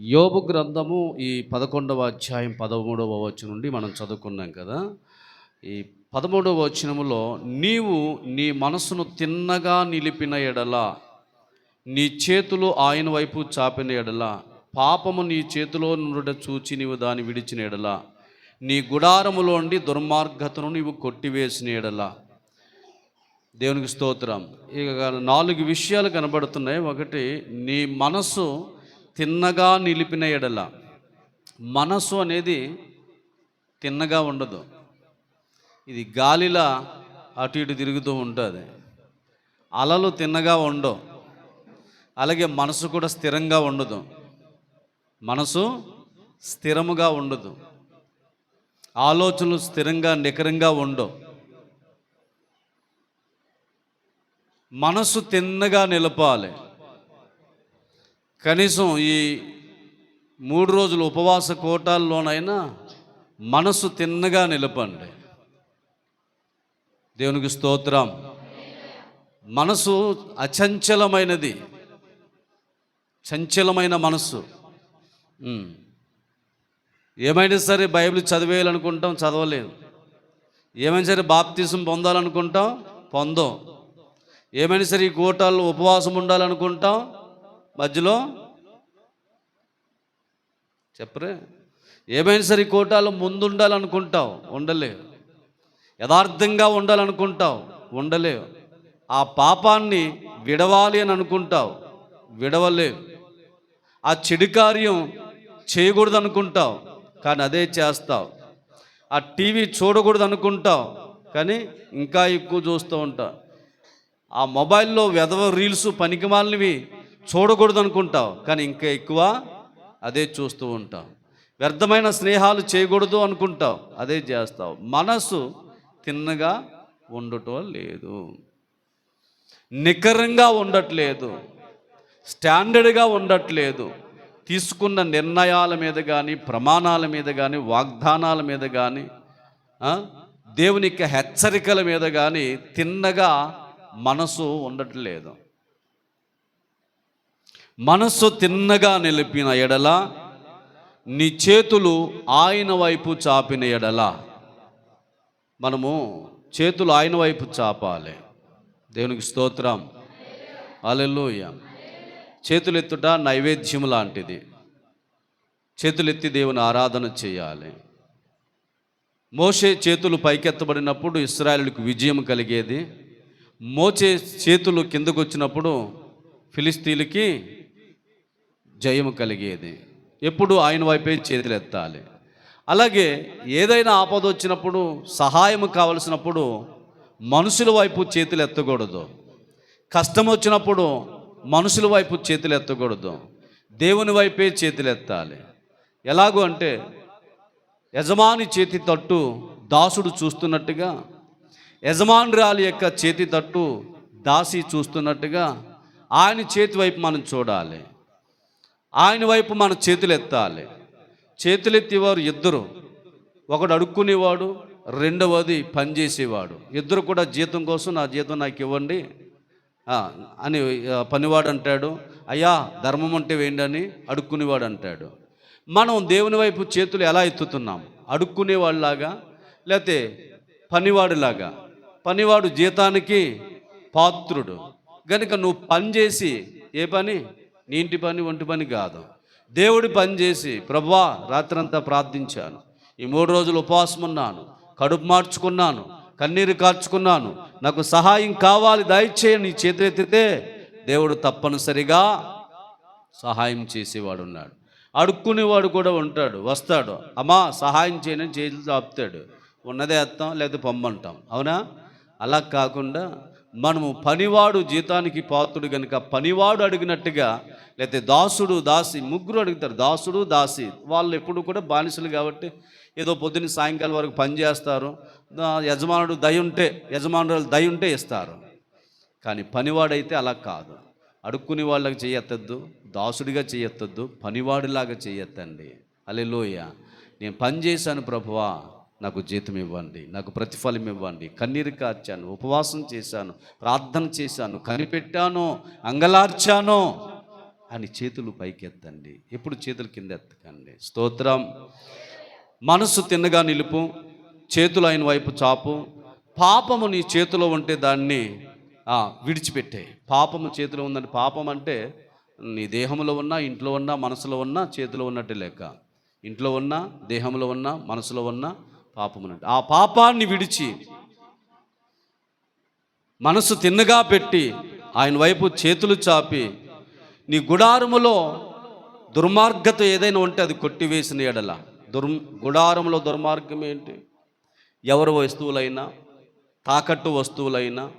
యోబు గ్రంథము ఈ పదకొండవ అధ్యాయం పదమూడవ వచనం నుండి మనం చదువుకున్నాం కదా. ఈ పదమూడవ వచనములో నీవు నీ మనసును తిన్నగా నిలిపిన ఎడల నీ చేతులు ఆయన వైపు చాపిన ఎడల పాపము నీ చేతిలో నుండి చూచి నీవు దాన్ని విడిచిన ఎడల నీ గుడారములోండి దుర్మార్గతను నీవు కొట్టివేసిన ఎడల. దేవునికి స్తోత్రం. ఇక నాలుగు విషయాలు కనబడుతున్నాయి. ఒకటి నీ మనసు తిన్నగా నిలిపిన ఎడల మనసు అనేది తిన్నగా ఉండదు. ఇది గాలిలా అటు ఇటు తిరుగుతూ ఉంటుంది. అలలు తిన్నగా ఉండవు. అలాగే మనసు కూడా స్థిరంగా ఉండదు. మనసు స్థిరముగా ఉండదు. ఆలోచనలు స్థిరంగా నికరంగా ఉండవు. మనసు తిన్నగా నిలపాలి. కనీసం ఈ మూడు రోజులు ఉపవాస కోటాల్లోనైనా మనసు తిన్నగా నిలపండి. దేవునికి స్తోత్రం. మనసు అచంచలమైనది. చంచలమైన మనసు. ఏమైనా సరే బైబిల్ చదివేయాలనుకుంటాం చదవలేదు ఏమైనా సరే బాప్తీసం పొందాలనుకుంటాం పొందాం. ఏమైనా సరే ఈ కోటాల్లో ఉపవాసం ఉండాలనుకుంటాం మధ్యలో చెప్పరే? ఏమైనా సరే కోటాలో ముందు ఉండాలనుకుంటావు ఉండలేవు. యథార్థంగా ఉండాలనుకుంటావు ఉండలేవు. ఆ పాపాన్ని విడవాలి అని అనుకుంటావు విడవలేవు. ఆ చెడు కార్యం చేయకూడదు అనుకుంటావు కానీ అదే చేస్తావు. ఆ టీవీ చూడకూడదు అనుకుంటావు కానీ ఇంకా ఎక్కువ చూస్తూ ఉంటావు. ఆ మొబైల్లో వెధవ రీల్స్ పనికిమాలినవి చూడకూడదు అనుకుంటావు కానీ ఇంకా ఎక్కువ అదే చూస్తూ ఉంటావు. వ్యర్థమైన స్నేహాలు చేయకూడదు అనుకుంటావు అదే చేస్తావు. మనసు తిన్నగా ఉండటం లేదు. నికరంగా ఉండట్లేదు. స్టాండర్డ్గా ఉండట్లేదు. తీసుకున్న నిర్ణయాల మీద కానీ ప్రమాణాల మీద కానీ వాగ్దానాల మీద కానీ దేవుని యొక్క హెచ్చరికల మీద కానీ తిన్నగా మనసు ఉండట్లేదు. మనస్సు తిన్నగా నిలిపిన ఎడల నీ చేతులు ఆయన వైపు చాపిన ఎడల. మనము చేతులు ఆయన వైపు చాపాలి. దేవునికి స్తోత్రం. అలెలుయ చేతులెత్తుట నైవేద్యం లాంటిది. చేతులెత్తి దేవుని ఆరాధన చేయాలి. మోసే చేతులు పైకెత్తబడినప్పుడు ఇస్రాయేలులకు విజయం కలిగేది. మోచే చేతులు కిందకు వచ్చినప్పుడు ఫిలిస్తీన్లకి జయము కలిగేది. ఎప్పుడు ఆయన వైపే చేతులు ఎత్తాలి. అలాగే ఏదైనా ఆపద వచ్చినప్పుడు సహాయం కావలసినప్పుడు మనుషుల వైపు చేతులు ఎత్తకూడదు. కష్టం వచ్చినప్పుడు మనుషుల వైపు చేతులు ఎత్తకూడదు. దేవుని వైపే చేతులు ఎత్తాలి. ఎలాగో అంటే యజమాని చేతి తట్టు దాసుడు చూస్తున్నట్టుగా యజమానురాలి యొక్క చేతి తట్టు దాసి చూస్తున్నట్టుగా ఆయన చేతి వైపు మనం చూడాలి. ఆయన వైపు మన చేతులు ఎత్తాలి చేతులెత్తేవారు ఇద్దరు. ఒకడు అడుక్కునేవాడు రెండవది పనిచేసేవాడు. ఇద్దరు కూడా జీతం కోసం నా జీతం నాకు ఇవ్వండి అని పనివాడు అంటాడు. అయ్యా ధర్మం అంటే వేయండి అని అడుక్కునేవాడు అంటాడు. మనం దేవుని వైపు చేతులు ఎలా ఎత్తుతున్నాం? అడుక్కునేవాడిలాగా లేకపోతే పనివాడిలాగా? పనివాడు జీతానికి పాత్రుడు. గనుక నువ్వు పని చేసి ఏ పని? నీ ఇంటి పని ఒంటి పని కాదు. దేవుడి పని చేసి ప్రభా రాత్రంతా ప్రార్థించాను. ఈ మూడు రోజులు ఉపవాసం ఉన్నాను. కడుపు మార్చుకున్నాను. కన్నీరు కార్చుకున్నాను నాకు సహాయం కావాలి దయచేయండి నీ చేతులెత్తితే దేవుడు తప్పనిసరిగా సహాయం చేసేవాడు ఉన్నాడు. అడుక్కునేవాడు కూడా ఉంటాడు. వస్తాడు. అమ్మా సహాయం చేయని చేతులు చాపుతాడు ఉన్నదే అత్తాం లేదా పొమ్మంటాం. అవునా? అలా కాకుండా మనము పనివాడు జీతానికి పాత్రుడు కనుక పనివాడు అడిగినట్టుగా లేకపోతే దాసుడు దాసి ముగ్గురు అడుగుతారు. దాసుడు దాసి. వాళ్ళు ఎప్పుడు కూడా బానిసలు కాబట్టి ఏదో పొద్దున్న సాయంకాలం వరకు పని చేస్తారు. యజమానుడు దయ ఉంటే యజమానురాలు దయ ఉంటే ఇస్తారు. కానీ పనివాడైతే అలా కాదు. అడుక్కునే వాళ్ళకి చేయెత్తద్దు దాసుడిగా చేయెత్తద్దు పనివాడిలాగా చేయెత్తండి అలెలోయ నేను పని చేశాను ప్రభువా నాకు జీతం ఇవ్వండి నాకు ప్రతిఫలం ఇవ్వండి. కన్నీరు కార్చాను ఉపవాసం చేశాను ప్రార్థన చేశాను కనిపెట్టాను అంగలార్చాను. అని చేతులు పైకెత్తండి. ఎప్పుడు చేతులు కింద ఎత్తకండి స్తోత్రం. మనసు తిన్నగా నిలుపు చేతులు ఆయన వైపు చాపు. పాపము నీ చేతిలో ఉంటే దాన్ని విడిచిపెట్టే. పాపము చేతిలో ఉందని పాపం అంటే నీ దేహంలో ఉన్నా ఇంట్లో ఉన్నా మనసులో ఉన్నా చేతిలో ఉన్నట్టే లెక్క. ఇంట్లో ఉన్నా దేహంలో ఉన్నా మనసులో ఉన్నా పాపం ఉన్నట్టు. ఆ పాపాన్ని విడిచి మనసు తిన్నగా పెట్టి ఆయన వైపు చేతులు చాపి నీ గుడారములో దుర్మార్గత ఏదైనా ఉంటే అది కొట్టివేసిన ఎడల. దుర్ గుడారంలో దుర్మార్గం ఏంటి? ఎవరి వస్తువులైనా తాకట్టు వస్తువులైనా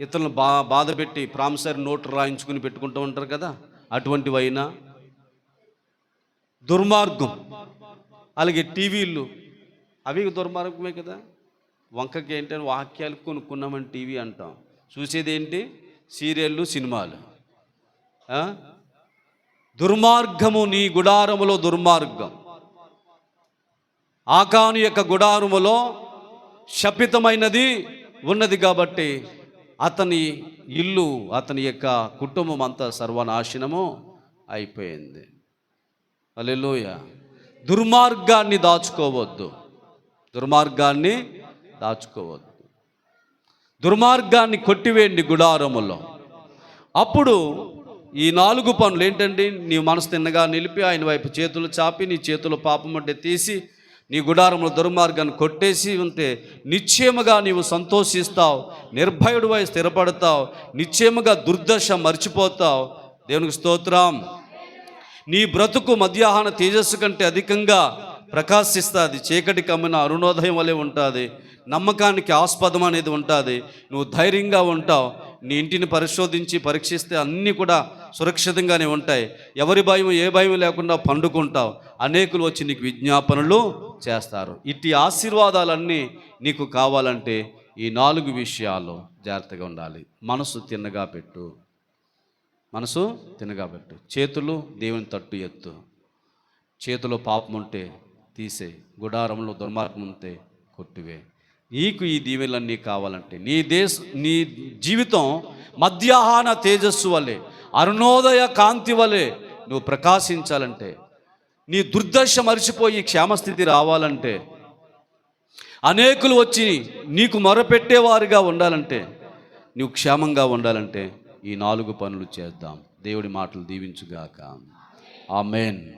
ఇతరులను బా బాధ పెట్టి ప్రామిసరీ నోటు రాయించుకుని పెట్టుకుంటూ ఉంటారు కదా? అటువంటివైనా. దుర్మార్గం. అలాగే టీవీలు. అవి దుర్మార్గమే కదా? వంకకి ఏంటంటే వాక్యాలు కొనుక్కున్నామని టీవీ అంటాం. చూసేది ఏంటి సీరియళ్ళు సినిమాలు. దుర్మార్గము నీ గుడారములో దుర్మార్గం. ఆకాను యొక్క గుడారములో శపితమైనది ఉన్నది కాబట్టి అతని ఇల్లు అతని యొక్క కుటుంబం అంతా సర్వనాశనము అయిపోయింది. అలెలోయ దుర్మార్గాన్ని దాచుకోవద్దు. దుర్మార్గాన్ని దాచుకోవద్దు. దుర్మార్గాన్ని కొట్టివేయండి గుడారములో. అప్పుడు ఈ నాలుగు పనులు ఏంటండి? నీ మనసు తిన్నగా నిలిపి ఆయన వైపు చేతులు చాపి నీ చేతులు పాపం తీసి నీ గుడారంలో దుర్మార్గాన్ని కొట్టేసి ఉంటే నిశ్చయముగా నీవు సంతోషిస్తావు నిర్భయుడివై స్థిరపడతావు నిశ్చయముగా దుర్దశ మర్చిపోతావు. దేవునికి స్తోత్రం. నీ బ్రతుకు మధ్యాహ్న తేజస్సు కంటే అధికంగా ప్రకాశిస్తుంది. చీకటి కమ్మిన అరుణోదయం వలె ఉంటుంది. నమ్మకానికి ఆస్పదం అనేది ఉంటుంది. నువ్వు ధైర్యంగా ఉంటావు. నీ ఇంటిని పరిశోధించి పరీక్షిస్తే అన్నీ కూడా సురక్షితంగానే ఉంటాయి. ఎవరి భయం ఏ భయం లేకుండా పండుకుంటావు. అనేకులు వచ్చి నీకు విజ్ఞాపనలు చేస్తారు. ఇట్టి ఆశీర్వాదాలన్నీ నీకు కావాలంటే ఈ నాలుగు విషయాలు జాగ్రత్తగా ఉండాలి. మనసు తిన్నగా పెట్టు. మనసు తిన్నగా పెట్టు. చేతులు దేవుని తట్టు ఎత్తు. చేతిలో పాపం ఉంటే తీసే. గుడారంలో దుర్మార్గం ఉంటే కొట్టివే. నీకు ఈ దీవెలన్నీ కావాలంటే నీ దేశ నీ జీవితం మధ్యాహ్న తేజస్సు వలె అరుణోదయ కాంతి వలె నువ్వు ప్రకాశించాలంటే నీ దుర్దశ మరిచిపోయి క్షేమస్థితి రావాలంటే అనేకులు వచ్చి నీకు మొరపెట్టేవారుగా ఉండాలంటే నువ్వు క్షేమంగా ఉండాలంటే ఈ నాలుగు పనులు చేద్దాం. దేవుడి మాటలు దీవించుగాక. ఆమెన్.